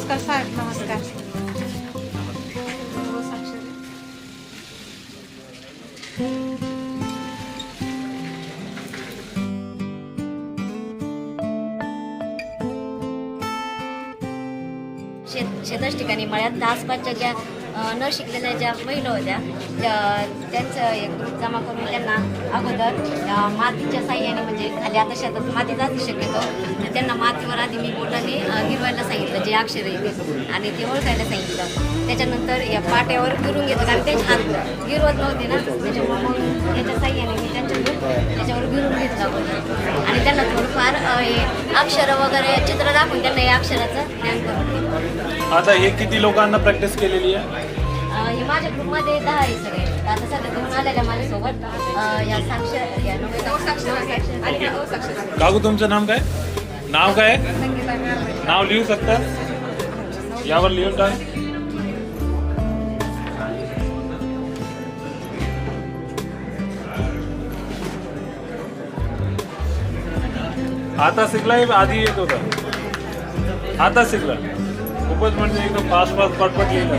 नमस्कार साहेब नमस्कार. हो, शेत शेताच ठिकाणी मळ्यात आसपासच्या ज्या न शिकलेल्या ज्या महिला होत्या त्या त्यांचं एक ग्रुप जमा करून त्यांना अगोदर मातीच्या साह्याने म्हणजे खाली आता शेतात माती जाते शक्यतो तर त्यांना मातीवर आधी मी बोटाने गिरवायला सांगितलं जे अक्षर येते आणि ते ओळखायला सांगितलं. त्याच्यानंतर या पाट्यावर गिरून घेतो कारण त्यांचे हात गिरवत नव्हते ना त्याच्यामुळे मग त्याच्या साह्याने मी त्यांच्या त्याच्यावर गिरून घेतलं. आणि त्यांना थोडंफार हे अक्षरं वगैरे चित्र दाखवून त्यांना या अक्षराचं ज्ञान करून आता हे किती लोकांना प्रॅक्टिस केलेली आहे? अ, हे माझ्या ग्रुपमध्ये दहा आहे सगळे. आता सध्या घेऊन आलेल्या माझ्यासोबत. अ, या साक्षर या आणि काकू तुमचं नाव काय? नाव काय? नाव लिहू शकता? यावर लिहून टाक. आता शिकलाय आधी येत होता. आता शिकला. खूपच म्हणजे एकदम फास्ट फास्ट पटपट लिहिलं.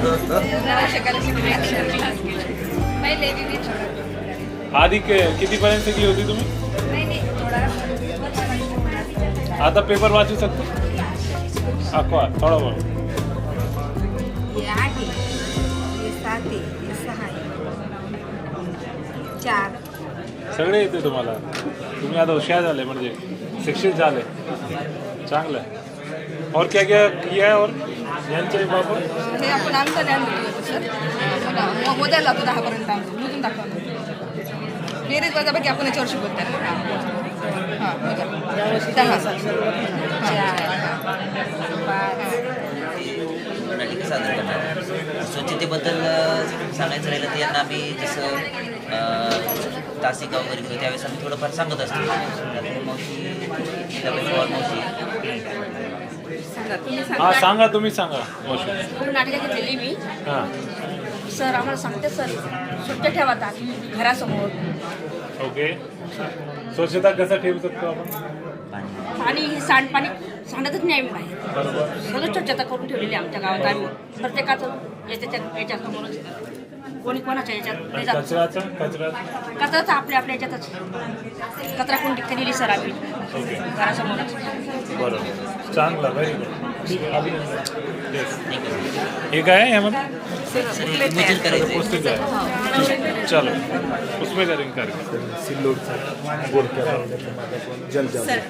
आधी के- कितीपर्यंत शिकली होती तुम्ही? आता पेपर वाचू शकतो? अखवा थोडा बहुत चार सगळे येते तुम्हाला. तुम्ही आता हुशार झाले म्हणजे. शिक्षित झाले. चांगलं आहे. और क्या क्या किया है और यांचे बाबा? हे आपण आमचं ज्ञान सर. लागतो दहापर्यंत आमचं मोजून दाखवलं बेरीज वजापैकी आपण याच्यावर शिकवत हां दहा. सादर करणार स्वच्छतेबद्दल सांगायचं राहिलं तर यांना आम्ही जसं तासिका वगैरे घेतो त्यावेळेस आम्ही थोडंफार सांगत असतो. मावशी हा सांगा तुम्ही सांगा नाटकं घेतलेली मी. हां. सर आम्हाला सांगते सर स्वच्छ ठेवा घरासमोर. ओके. स्वच्छता कसं ठेवू शकतो आपण? पाणी पाणी हे सांडपाणी सांडतच नाही बाहेर. सगळं स्वच्छता करून ठेवलेली आहे आमच्या गावात. आम्ही प्रत्येकाचं याच्या याच्या समोरच कोणी कोणाच्या याच्यात आणि कचराच आपल्या आपल्या याच्यातच. कचरा कोणती केलेली सर आम्ही. ओके बरोबर. चांगलं व्हेरी गुड हे काय आहे पुस्तक आहे. चलो. उसमें करेंगे कार्यक्रम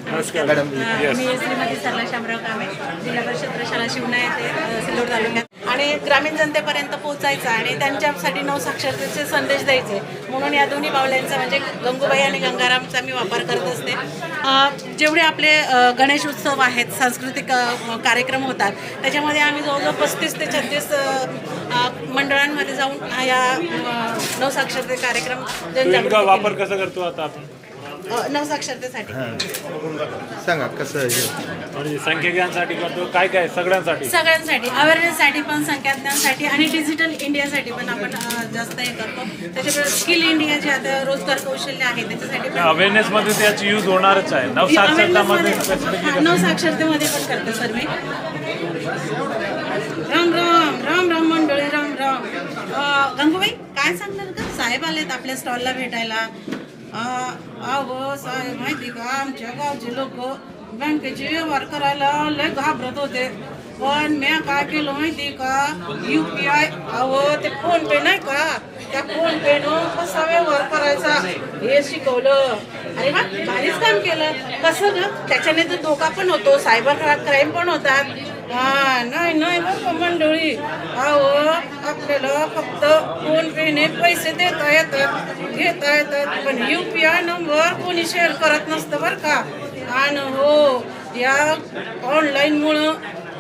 नमस्कार. मॅडम येस मी श्रीमती सरला शामराव कांबळे जिल्हा परिषद प्रशाला शिवना येथे अ, सिल्लोड तालुक्यात आणि ग्रामीण जनतेपर्यंत पोहोचायचं आणि त्यांच्यासाठी नवसाक्षरतेचे संदेश द्यायचे. म्हणून या दोन्ही बावल्यांचा म्हणजे गंगूबाई आणि गंगारामचा मी वापर करत असते. जेवढे आपले गणेश उत्सव आहेत सांस्कृतिक कार्यक्रम होतात त्याच्यामध्ये आम्ही जवळजवळ पस्तीस ते छत्तीस मंडळांमध्ये जाऊन या नवसाक्षरते कार्यक्रम. वापर कसा करतो आता आपण? नवसाक्षरतेसाठी. सांगा कसं हे? म्हणजे संख्येसाठी करतो काय काय सगळ्यांसाठी? सगळ्यांसाठी. अवेअरनेससाठी पण संख्याज्ञानासाठी आणि डिजिटल इंडियासाठी पण आपण अ, जास्त हे करतो. त्याच्याकडे स्किल इंडिया जे आता रोजगार कौशल्य आहे त्याच्यासाठी पण अवेअरनेस मध्ये त्याची यूज होणारच आहे. नवसाक्षरतामध्ये Awareness मध्ये- specifically हा, नवसाक्षरतेमध्ये पण करते सर मी. राम राम राम राम मंडळी राम राम. अ, गंगूबाई काय सांगणार का साहेब आलेत आपल्या स्टॉलला भेटायला. अहो साहेब माहिती का? आमच्या गावचे लोक बँकेचे व्यवहार करायला लय घाबरत होते. पण मी काय केलं माहिती का? यू पी आय अहो ते फोन पे नाही का? त्या फोन पे न कसा व्यवहार करायचा? हे शिकवलं. अरे वा भारीच काम केलं. कसं ना त्याच्याने तर धोका पण होतो सायबर क्राईम पण होतात. हा नाही नाही बघ मंडळी. अहो आपल्याला फक्त फोन पेने पैसे देता येतात घेता येतात पण यू पी आय नंबर कोणी शेअर करत नसतं बरं का. आणि हो या ऑनलाईनमुळं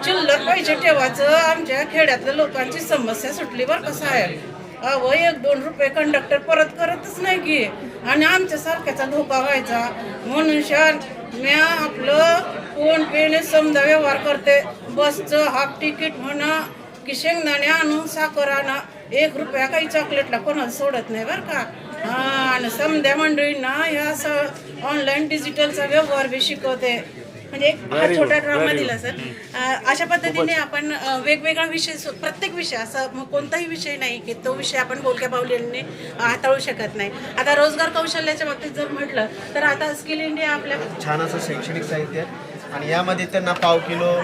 चिल्लर पैसे ठेवायचं. आमच्या खेड्यातल्या लोकांची समस्या सुटली बरं का साहेब. अहो एक दोन रुपये कंडक्टर परत करतच नाही की. आणि आमच्या सारख्याचा धोका व्हायचा. म्हणून शान म्या आपलं फोन पेने समजा व्यवहार करते. बसचं हाफ तिकीट म्हणा की शेंगदाणे आणून साखर आणा. एक रुपया काही चॉकलेटला कोणाला सोडत नाही बरं का. हा आणि समध्या मंडळींना ह्या असं ऑनलाईन डिजिटलचा व्यवहार बी शिकवते. म्हणजे एक हा छोटा ड्रामा दिला. सर अ, अशा पद्धतीने आपण अ, वेगवेगळा विषय सु- प्रत्येक विषय असं मग कोणताही विषय नाही की तो विषय आपण बोलक्या पावलेने हाताळू शकत नाही. आता रोजगार कौशल्याच्या बाबतीत जर म्हटलं तर आता स्किल इंडिया आपल्या छान असं शैक्षणिक साहित्य आहे. आणि यामध्ये त्यांना पाव किलो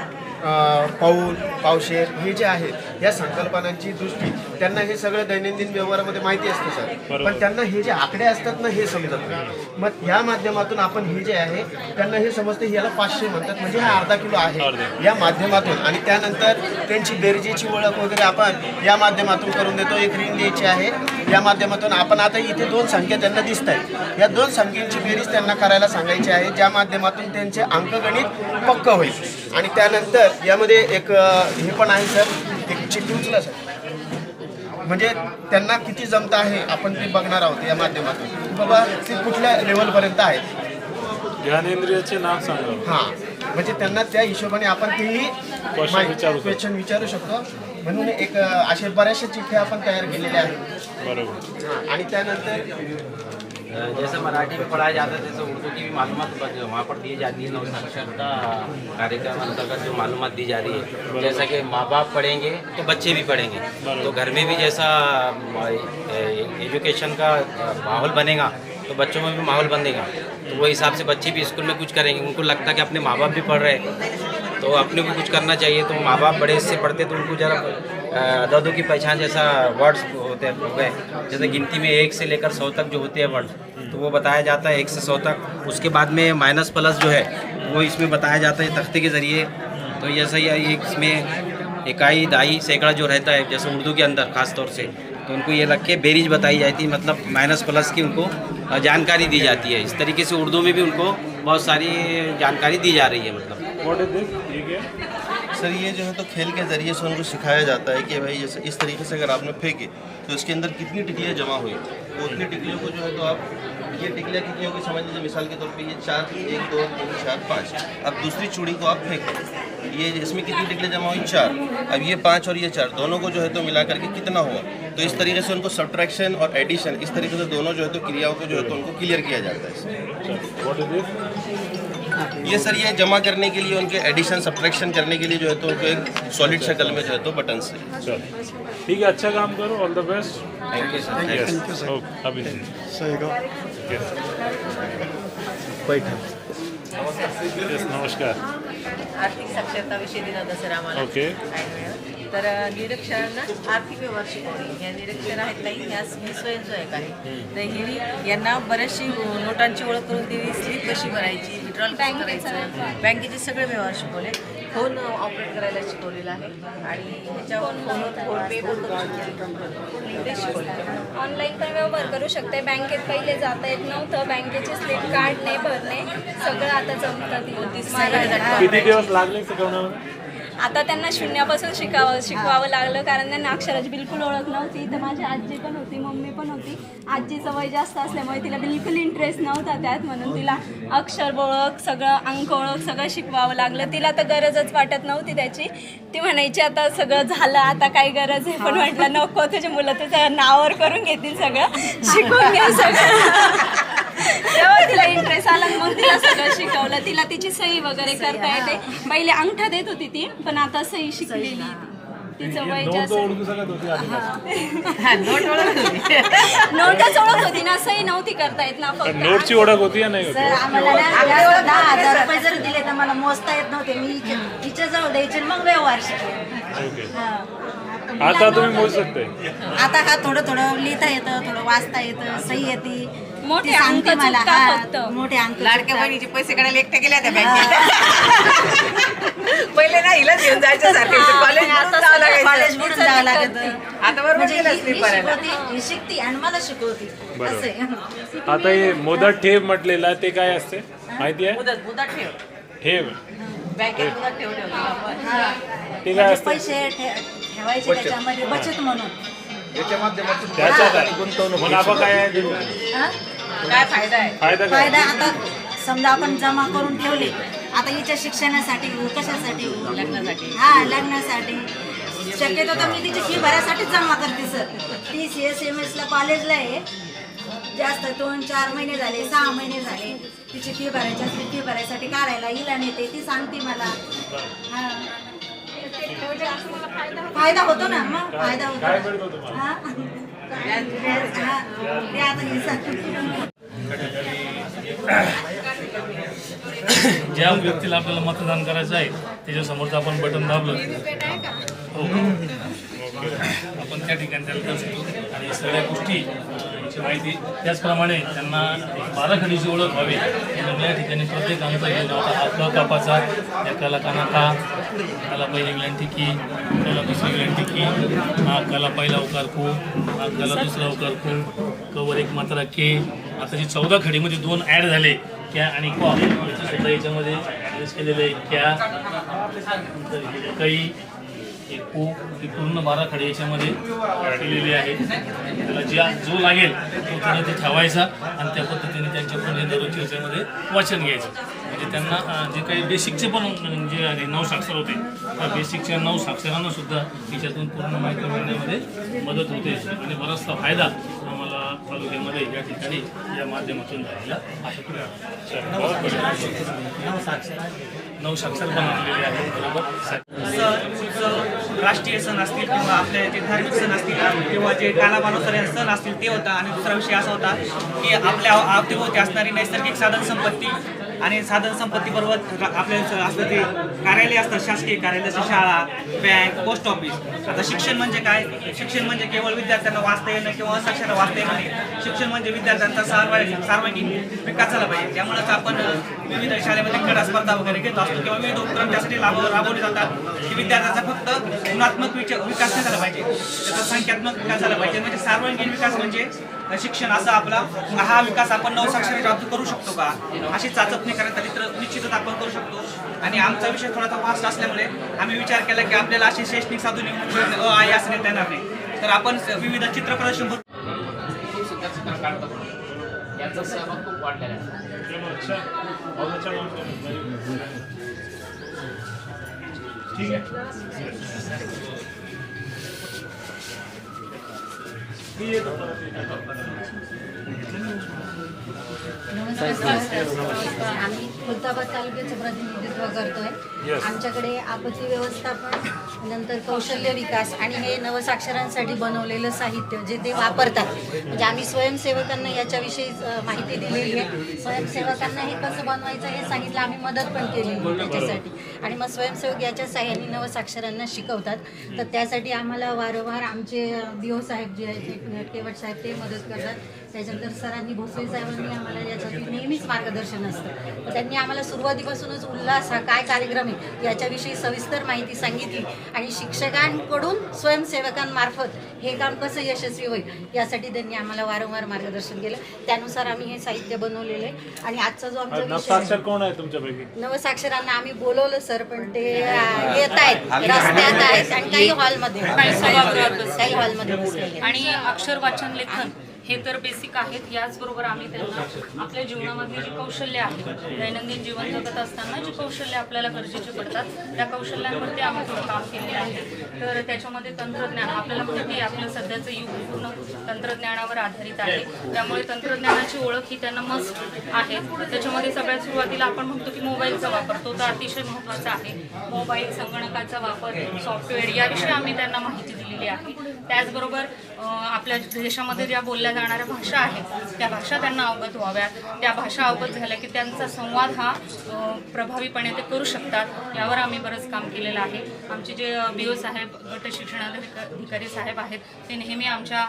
पाऊल पावशेर हे जे आहेत या संकल्पनांची दृष्टी त्यांना हे सगळं दैनंदिन व्यवहारामध्ये माहिती असतं सर. पण त्यांना हे जे आकडे असतात ना हे समजत नाही. मग या माध्यमातून आपण हे जे आहे त्यांना हे समजतं याला पाचशे म्हणतात. म्हणजे हा अर्धा किलो आहे. या माध्यमातून. आणि त्यानंतर त्यांची बेरजेची ओळख वगैरे आपण या माध्यमातून करून देतो. एक रिंग द्यायची आहे. या माध्यमातून आपण आता इथे दोन संख्या त्यांना दिसत आहेत. या दोन संख्येची बेरीज त्यांना करायला सांगायची आहे ज्या माध्यमातून त्यांचे अंकगणित पक्क होईल. आणि त्यानंतर यामध्ये एक हे पण आहे सर एक उचला सर. म्हणजे त्यांना किती जमत आहे आपण ते बघणार आहोत या माध्यमातून. बाबा ते कुठल्या लेवलपर्यंत आहेत? ज्ञानेंद्रियाचे नाव सांगा. हां. म्हणजे त्यांना त्या हिशोबाने आपण तेही Question विचारू शकतो. क्वेश्चन विचारू शकतो. म्हणून एक असे बऱ्याचशा चिठ्ठ्या आपण तयार केलेल्या आहेत. बरोबर. हां, आणि त्यानंतर जैसे मराठी में पढ़ाया जाता है जैसे उर्दू की भी मालूम वहाँ पर दी जाती है नव साक्षरता कार्यक्रम अंतर्गत जो मालूम दी जा रही है। जैसा कि माँ बाप पढ़ेंगे तो बच्चे भी पढ़ेंगे। तो घर में भी जैसा एजुकेशन का माहौल बनेगा तो बच्चों में भी माहौल बनेगा। तो वो हिसाब से बच्चे भी स्कूल में कुछ करेंगे। उनको लगता है कि अपने माँ बाप भी पढ़ रहे हैं। तो अपने को कुछ करना चाहिए तो माँ बाप बड़े से पढ़ते तो उनको ज़रा दादों की पहचान जैसा वर्ड्स होते हैं, हो गए। जैसे गिनती में एक से लेकर सौ तक जो होते हैं वर्ड तो वो बताया जाता है एक से सौ तक। उसके बाद में माइनस प्लस जो है, वो इसमें बताया जाता है तख्ते के ज़रिए। तो जैसा ये इसमें इकाई, दाई, सैकड़ा जो रहता है, जैसे उर्दू के अंदर ख़ास तौर से तो उनको ये रख के बेरीज बताई जाती है मतलब माइनस प्लस की उनको जानकारी दी जाती है। इस तरीके से उर्दू में भी उनको बहुत सारी जानकारी दी जा रही है मतलब। सर, ये जो है तो खेल के ज़रिए से उनको सिखाया जाता है कि भाई जैसे इस तरीके से अगर आपने फेंके तो इसके अंदर कितनी टिकलियाँ जमा हुई? तो उतनी टिकलियों को जो है तो आप, ये टिकलियाँ कितनी होगी समझ लीजिए, मिसाल के तौर पे ये चार, एक, दो, तीन, चार, पाँच। अब दूसरी चूड़ी को आप फेंक ये इसमें कितनी टिकलियाँ जमा हुई? चार। अब ये पाँच और ये चार, दोनों को जो है तो मिला करके कितना हुआ? तो इस तरीके से उनको सब्ट्रैक्शन और एडिशन इस तरीके से दोनों जो है तो क्रियाओं को जो है तो उनको क्लियर किया जाता है। ये सर ये जमा करने के लिए उनके एडिशन सब्ट्रैक्शन करने के लिए जो है तो उनको एक सॉलिड शक्ल में जो है तो बटन से। चल। ठीक है अच्छा काम करो all the best thank you sir yes okay अभी। Yes. Yes, नमस्कार। आर्थिक साक्षरता विषय दिला होता सर आम्हाला. ओके तर अ, निरक्षरांना आर्थिक व्यवहार शिकवणे या निरक्षर आहेत ताई या मी स्वयंसहायक आहे तर ही यांना बऱ्याचशी नोटांची ओळख करून दिली स्लिप कशी भरायची? विड्रॉल कसं करायचं? बँकेचे सगळे व्यवहार शिकवले. फोन ऑपरेट करायला शिकवलेला आहे. आणि ह्याच्यावर फोन पे शिकवले. ऑनलाईन पण व्यवहार करू शकते. बँकेत पहिले जाता येत नव्हतं. बँकेचे स्लिप काढणे भरणे. सगळं आता जमतं किती दिवस लागले शिकवण्यामध्ये आता त्यांना शून्यापासून शिकावं शिकवावं लागलं कारण त्यांना अक्षराची बिलकुल ओळख नव्हती. तर माझी आजी पण होती मम्मी पण होती. आजीचं वय जास्त असल्यामुळे तिला बिलकुल इंटरेस्ट नव्हता त्यात म्हणून तिला अक्षर ओळख सगळं अंक ओळख सगळं शिकवावं लागलं. तिला तर गरजच वाटत नव्हती त्याची. ती म्हणायची आता सगळं झालं आता काही गरज आहे. पण म्हटलं नको तुझी मुलं तुझं नावावर करून घेतील सगळं. शिकून घे सगळं. तेव्हा तिला इंटरेस्ट आला मग तिला सगळं शिकवलं. तिला तिची सही वगैरे करता येते. पहिले अंगठा देत होती ती पण आता सही शिकलेली ती. तिचं वय नोट जास्त. तर उर्दू सगळ्यात होती आधी. नोट ओळख होती नोटच ओळख होती ना सही नव्हती करता येत ना फक्त नोटची ओळख होती या नाही होती? आम्हाला ना दहा हजार रुपये जर दिले तर मला मोजता येत नव्हते. मी तिच्या जवळ द्यायचे मग व्यवहार शिकले. आता तुम्ही मोजू शकते आता हा थोडं थोडं लिहिता येतं थोडं वाचता येतं सही येते. मोठे अंक चुकता फक्त. मोठे अंक लाडक्या. बहिणीचे पैसे काढायला एकट्या गेल्या त्या बँकेत. पहिले ना हिला घेऊन जायचं सारखं. कॉलेज आता जावं सगळं कॉलेज लागायचं म्हणून जावं लागतं. आता बरोबर म्हणजे गेलं शिकते आणि मला शिकवते. बरोबर. आता हे मुदत ठेव म्हटलेलं आहे ते काय असते? माहिती आहे? मुदत मुदत ठेव. ठेव. बँकेत मुदत ठेव ठेव. ते काय म्हणजे असते? पैसे ठेवायचे त्याच्यामध्ये बचत म्हणून. याच्या माध्यमातून त्याच्यात आहे. मुनाफा काय आहे? काय फायदा आहे फायदा काय फायदा आता समजा आपण जमा करून ठेवले आता हिच्या शिक्षणासाठी हो, कशासाठी हो? लग्नासाठी हा लग्नासाठी शक्यतो तर मी तिची फी भरायसाठीच जमा करते सर ती सी एस एम एसला कॉलेजला आहे जास्त दोन चार महिने झाले सहा महिने झाले तिची फी भरायची असली फी भरायसाठी काढायला हिला नेते ती सांगते मला हा. फायदा होतो ना मग फायदा होतो काय मिळतं तुम्हाला हा. ज्या व्यक्तीला आपल्याला मतदान करायचं आहे त्याच्यासमोरचं आपण बटन दाबलं. हो. आपण त्या ठिकाणी त्याला आणि सगळ्या गोष्टी अं, माहिती. त्याचप्रमाणे त्यांना बाराखडीची ओळख व्हावी. म्हणून या ठिकाणी प्रत्येक आमचा घेऊन आता आपला कापाचा. एकाला कानाका त्याला पहिली ग्लँड टिकी त्याला दुसरी ग्लँड टिकी हा काला पहिला उकार खू. हा काला दुसरा उकार खू. कवर एक मात्रा के. आता जी चौदा खडीमध्ये दोन ॲड झाले. क्या आणि कॉ. सुद्धा याच्यामध्ये ॲडजस्ट केलेलं आहे. क्या. काही. एक पू ही पूर्ण बारा खडे याच्यामध्ये केलेली आहे. त्याला ज्या जो लागेल तो थोडं ते ठेवायचा आणि त्या पद्धतीने त्यांच्याकडून हे दररोजच्या याच्यामध्ये वाचन घ्यायचं. म्हणजे त्यांना जे काही बेसिकचे पण जे आहे नऊ साक्षर होते. त्या बेसिकच्या नऊ साक्षरांना सुद्धा याच्यातून पूर्ण माहिती मिळण्यामध्ये मदत होते. आणि बराचसा फायदा आम्हाला तालुक्यामध्ये या ठिकाणी या माध्यमातून झालेला आहे. नऊ साक्षर बनवलेले आहेत बरोबर? राष्ट्रीय सण असतील किंवा आपले जे धार्मिक सण असतील किंवा जे कालाबानुसार सण असतील ते होता. आणि दुसरा विषय असा होता की आपल्या अवतीभोवती असणारी नैसर्गिक साधन संपत्ती आणि साधन संपत्तीबरोबर बरोबर आपल्या असतं ते कार्यालय असतात शासकीय कार्यालय जसं शाळा बँक पोस्ट ऑफिस आता शिक्षण म्हणजे काय? शिक्षण म्हणजे केवळ विद्यार्थ्यांना वाचता येणं किंवा असाक्षर वाचता येणं शिक्षण म्हणजे विद्यार्थ्यांचा सार्वजनिक सार्वजनिक विकास झाला पाहिजे. त्यामुळेच आपण विविध शाळेमध्ये क्रीडा स्पर्धा वगैरे घेत असतो किंवा विविध उपक्रम त्यासाठी लाभ राबवले जातात. की विद्यार्थ्यांचा फक्त गुणात्मक विचार विकास नाही झाला पाहिजे? त्याचा संख्यात्मक विकास झाला पाहिजे. म्हणजे सार्वजनिक विकास म्हणजे शिक्षण असा आपला हा विकास आपण नवसाक्षरी बाबतीत करू शकतो का? अशी चाचपणी करण्यात आली तर निश्चितच आपण करू शकतो. आणि आमचा विषय थोडासा वास्ट असल्यामुळे आम्ही विचार केला की आपल्याला अशी शैक्षणिक साधून अ आई असं नेता येणार नाही. तर आपण स- विविध चित्र प्रदर्शन भरपूर याचा सहभाग खूप वाढलेला आहे. ठीक आहे आम्ही खुलताबाद तालुक्याचं प्रतिनिधित्व करतोय. आमच्याकडे आपत्ती व्यवस्थापन नंतर कौशल्य विकास आणि हे नवसाक्षरांसाठी बनवलेलं साहित्य जे ते वापरतात. म्हणजे आम्ही स्वयंसेवकांना याच्याविषयी माहिती दिलेली आहे. स्वयंसेवकांना हे कसं बनवायचं हे सांगितलं आम्ही मदत पण केली त्याच्यासाठी. आणि मग स्वयंसेवक याच्या साह्याने नवसाक्षरांना शिकवतात. तर त्यासाठी आम्हाला वारंवार आमचे दिओ साहेब जे आहेत केवट साहेब ते मदत करतात. त्याच्यानंतर सरांनी भोसले साहेबांनी आम्हाला याच्यातून नेहमीच मार्गदर्शन असतं. त्यांनी आम्हाला सुरुवातीपासूनच उल्हास हा काय कार्यक्रम आहे याच्याविषयी सविस्तर माहिती सांगितली आणि शिक्षकांकडून स्वयंसेवकांमार्फत हे काम कसं यशस्वी होईल यासाठी त्यांनी आम्हाला वारंवार मार्गदर्शन केलं. त्यानुसार आम्ही हे साहित्य बनवलेलं आहे आणि आजचा जो आमचा विषय कोण आहे तुमच्यापैकी? नवसाक्षरांना आम्ही बोलवलं सर पण ते येत आहेत रस्त्यात आहेत आणि काही हॉलमध्ये काही हॉलमध्ये आणि अक्षर वाचन लेखन हे तर बेसिक आहेत. याचबरोबर आम्ही त्यांना आपल्या जीवनामध्ये जी कौशल्य आहेत दैनंदिन जीवन जगत असताना जी कौशल्य आपल्याला गरजेची पडतात त्या कौशल्यांवरती आम्ही थोडं काम केले आहे. तर त्याच्यामध्ये तंत्रज्ञान आपल्याला माहिती आपलं सध्याचं युग पूर्ण तंत्रज्ञानावर आधारित आहे. त्यामुळे तंत्रज्ञानाची ओळख ही त्यांना मस्ट आहे. त्याच्यामध्ये सगळ्यात सुरुवातीला आपण म्हणतो की मोबाईलचा वापर तो तर अतिशय महत्त्वाचा आहे. मोबाईल संगणकाचा वापर सॉफ्टवेअर याविषयी आम्ही त्यांना माहिती दिलेली आहे. त्याचबरोबर आपल्या देशामध्ये ज्या बोलल्या जाणाऱ्या भाषा आहेत त्या भाषा त्यांना अवगत व्हाव्या त्या भाषा अवगत झाल्या की त्यांचा संवाद हा प्रभावीपणे ते करू शकतात. यावर आम्ही बरंच काम केलेलं आहे. आमचे जे बी ओ साहेब गट शिक्षणाधिकारी साहेब आहेत ते नेहमी आमच्या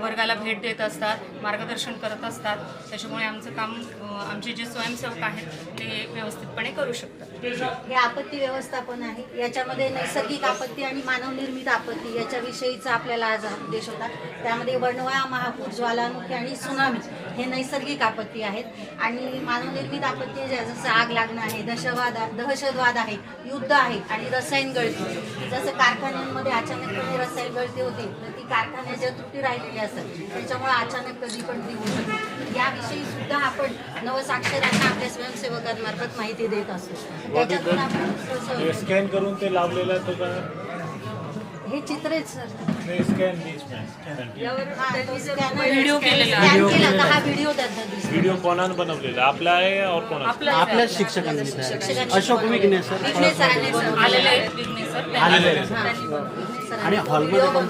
वर्गाला भेट देत असतात मार्गदर्शन करत असतात. त्याच्यामुळे आमचं काम आमचे जे स्वयंसेवक आहेत ते व्यवस्थितपणे करू शकतात. हे आपत्ती व्यवस्थापन आहे याच्यामध्ये नैसर्गिक आपत्ती आणि मानवनिर्मित आपत्ती याच्याविषयीचा आपल्याला आज उद्देश होता. त्यामध्ये वणवा महापूर ज्वालामुखी आणि सुनामी हे नैसर्गिक आपत्ती आहेत. आणि मानवनिर्मित आपत्ती ज्या जसं आग लागणं आहे दहशतवाद दहशतवाद आहे युद्ध आहे आणि रसायन गळती. जसं कारखान्यांमध्ये अचानकपणे रसायन गळती होते तर ती कारखान्याच्या त्रुटी राहिलेल्या असतात त्याच्यामुळे अचानक कधी पण ती होऊ शकते. याविषयी सुद्धा आपण नवसाक्षरांना आपल्या स्वयंसेवकांमार्फत माहिती देत असतो. त्याच्यातून आपण स्कॅन करून ते लावलेलं आहे तो का हे चित्र आहेत सर. व्हिडिओ केलेला. आहे. स्कॅन केला तर हा व्हिडिओ त्यांना दिसतो व्हिडिओ कोणानं बनवलेला? आपला आहे और कोणाचा? आपलं आपल्याच शिक्षकांनी. अशोक विघ्ने सर विघ्नेश सरांनी सर. आलेले आहेत विघ्नेश सर त्यांनी- आलेले आहेत. त्यांनी आणि हॉलमध्ये पण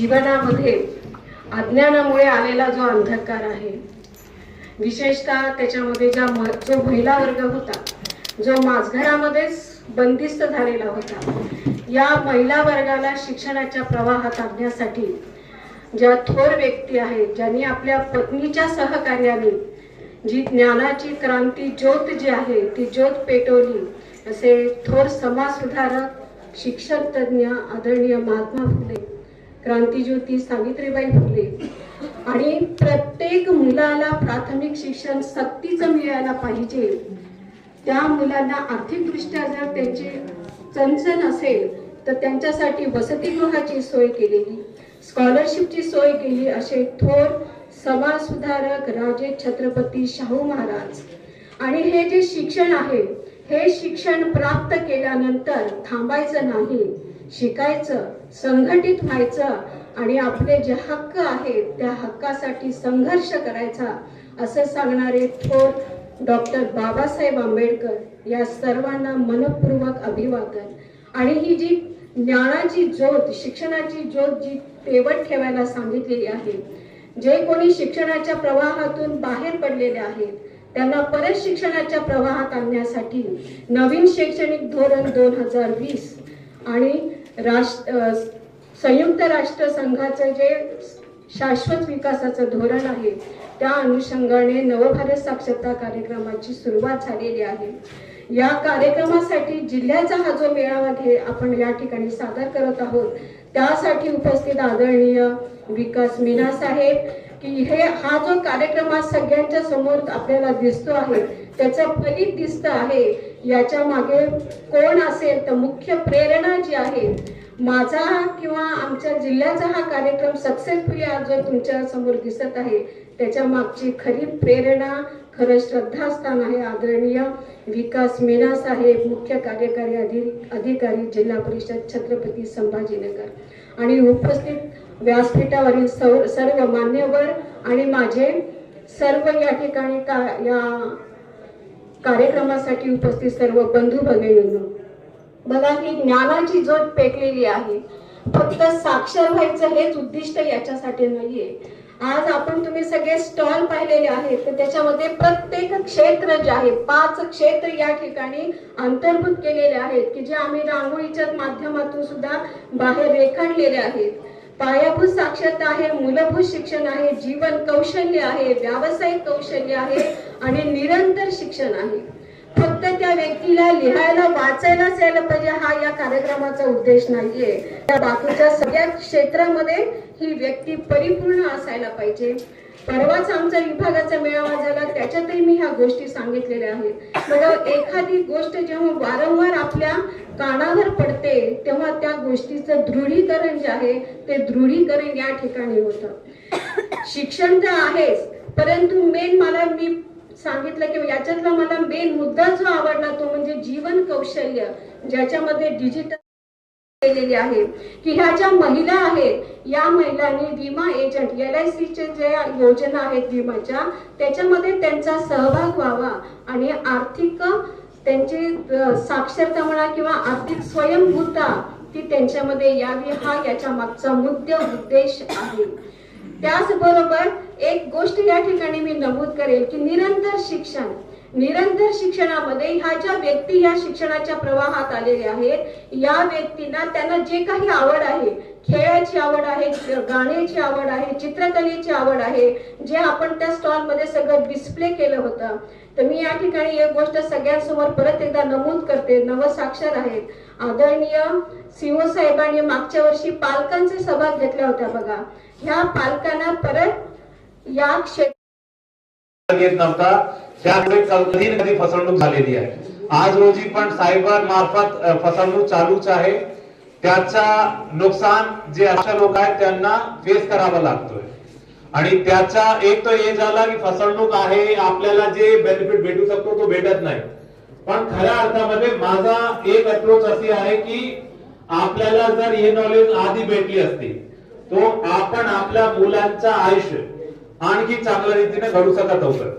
जीवनामध्ये अज्ञानामुळे आलेला जो अंधकार आहे विशेषतः त्याच्यामध्ये ज्या जो महिला वर्ग होता जो माझघरामध्येच बंदिस्त झालेला होता या महिला वर्गाला शिक्षणाच्या प्रवाहात आणण्यासाठी ज्या थोर व्यक्ती आहेत ज्यांनी आपल्या पत्नीच्या सहकार्याने जी ज्ञानाची क्रांती ज्योत जी आहे ती ज्योत पेटवली असे थोर समाजसुधारक शिक्षण तज्ज्ञ आदरणीय महात्मा फुले. क्रांतीज्योती सावित्रीबाई फुले. आणि प्रत्येक मुलाला प्राथमिक शिक्षण सक्तीचं मिळायला पाहिजे. त्या मुलांना आर्थिकदृष्ट्या जर त्यांची चणचण असेल तर त्यांच्यासाठी वसतिगृहाची सोय केलेली स्कॉलरशिपची सोय केली असे थोर समाजसुधारक राजे छत्रपती शाहू महाराज. आणि हे जे शिक्षण आहे हे शिक्षण प्राप्त केल्यानंतर थांबायचं नाही. शिकायचं संघटित व्हायचं आणि आपले जे हक्क आहेत त्या हक्कासाठी संघर्ष करायचा असं सांगणारे थोर डॉक्टर बाबासाहेब आंबेडकर या सर्वांना मनपूर्वक अभिवादन. आणि ही जी ज्ञानाची ज्योत शिक्षणाची ज्योत जी तेवट ठेवायला सांगितलेली आहे जे कोणी शिक्षणाच्या प्रवाहातून बाहेर पडलेले आहेत त्यांना परत शिक्षणाच्या प्रवाहात आणण्यासाठी नवीन शैक्षणिक धोरण दोन हजार वीस आणि राष्ट्र संयुक्त राष्ट्र संघाचं जे शाश्वत विकासाचं धोरण आहे त्या अनुषंगाने नवभारत साक्षरता कार्यक्रमाची सुरुवात झालेली आहे. या कार्यक्रमासाठी जिल्ह्याचा हा जो मेळावा घे आपण या ठिकाणी सादर करत आहोत. त्यासाठी उपस्थित आदरणीय विकास मीना साहेब की हे हा जो कार्यक्रम आज सगळ्यांच्या समोर आपल्याला दिसतो आहे त्याचं फलित दिसतं आहे. याच्या मागे कोण असेल तर मुख्य प्रेरणा जी आहे माझा किंवा आमच्या जिल्ह्याचा हा कार्यक्रम सक्सेसफुली आज जो तुमच्यासमोर दिसत आहे त्याच्या मागची खरी प्रेरणा खरं श्रद्धास्थान आहे आदरणीय विकास मीना साहेब मुख्य कार्यकारी अधि अधिकारी जिल्हा परिषद छत्रपती संभाजीनगर. आणि उपस्थित व्यासपीठावरील सर्व मान्यवर आणि माझे सर्व या ठिकाणी का या कार्यक्रमासाठी उपस्थित सर्व बंधू भगिनींनो बघा ही ज्ञानाची ज्योत पेटलेली आहे. फक्त साक्षर व्हायचं हेच उद्दिष्ट याच्यासाठी नाहीये. आज आपण तुम्ही सगळे स्टॉल पाहिलेले आहेत तर त्याच्यामध्ये प्रत्येक क्षेत्र जे आहे पाच क्षेत्र या ठिकाणी अंतर्भूत केलेले आहेत की जे आम्ही रांगोळीच्या माध्यमातून सुद्धा बाहेर रेखाटलेले आहेत. पायाभूत साक्षरता आहे मूलभूत शिक्षण आहे जीवन कौशल्य आहे व्यावसायिक कौशल्य आहे आणि निरंतर शिक्षण आहे. फक्त त्या व्यक्तीला लिहायला वाचायलाच यायला पाहिजे हा या कार्यक्रमाचा उद्देश नाहीये. त्या बाकीच्या सगळ्या क्षेत्रामध्ये ही व्यक्ती परिपूर्ण असायला पाहिजे. परवाच आमचा विभागाचा मेळावा झाला त्याच्यातही मी ह्या गोष्टी सांगितलेल्या आहेत. बघा एखादी गोष्ट जेव्हा वारंवार आपल्या कानावर पडते तेव्हा त्या गोष्टीचं दृढीकरण जे आहे ते दृढीकरण या ठिकाणी होतं. शिक्षण तर आहेच परंतु मेन मला मी सांगितलं की याच्यातला मला मेन मुद्दा जो आवडला तो म्हणजे जीवन कौशल्य ज्याच्यामध्ये डिजिटल केलेली आहे. की ह्या ज्या महिला आहेत या महिलांनी विमा एजंट एल आय सीचे जे योजना आहेत विमाच्या त्याच्यामध्ये त्यांचा सहभाग व्हावा आणि आर्थिक त्यांची साक्षरता म्हणा किंवा आर्थिक स्वयंभूता ती त्यांच्यामध्ये यावी हा याच्या मागचा मुद्दे उद्देश आहे. त्याचबरोबर एक गोष्ट या ठिकाणी मी नमूद करेल की निरंतर शिक्षण निरंतर शिक्षणामध्ये ह्या ज्या व्यक्ती या शिक्षणाच्या प्रवाहात आलेल्या आहेत या व्यक्तींना त्यांना जे काही आवड आहे खेळाची आवड आहे गाण्याची आवड आहे चित्रकलेची आवड आहे जे आपण त्या स्टॉलमध्ये सगळं डिस्प्ले केलं होतं. तर मी या ठिकाणी एक गोष्ट सगळ्यांसमोर परत एकदा नमूद करते. नवसाक्षर आहेत. आदरणीय सीओ साहेबांनी मागच्या वर्षी पालकांचे सभा घेतल्या होत्या बघा. ह्या पालकांना परत या क्षेत्र येत नव्हता. त्यामुळे कधी कधी फसवणूक झालेली आहे. आज रोजी पण सायबर मार्फत फसवणूक चालूच आहे. त्याचा नुकसान जे अशा लोक आहेत त्यांना फेस करावा लागतोय. आणि त्याचा एक तो हे झाला की फसवणूक आहे आपल्याला जे बेनिफिट भेटू शकतो तो भेटत नाही. पण खऱ्या अर्थामध्ये माझा एक अप्रोच अशी आहे की आपल्याला जर हे नॉलेज आधी भेटली असती तो आपण आपल्या मुलांचं आयुष्य आणखी चांगल्या रीतीने घडू शकत होतं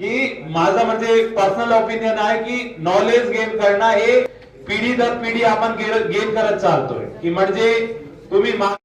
की माझं म्हणजे पर्सनल ओपिनियन आहे की नॉलेज गेन करणं हे पिढी दर पिढी आपण गेन करत चालतोय. की म्हणजे तुम्ही मा-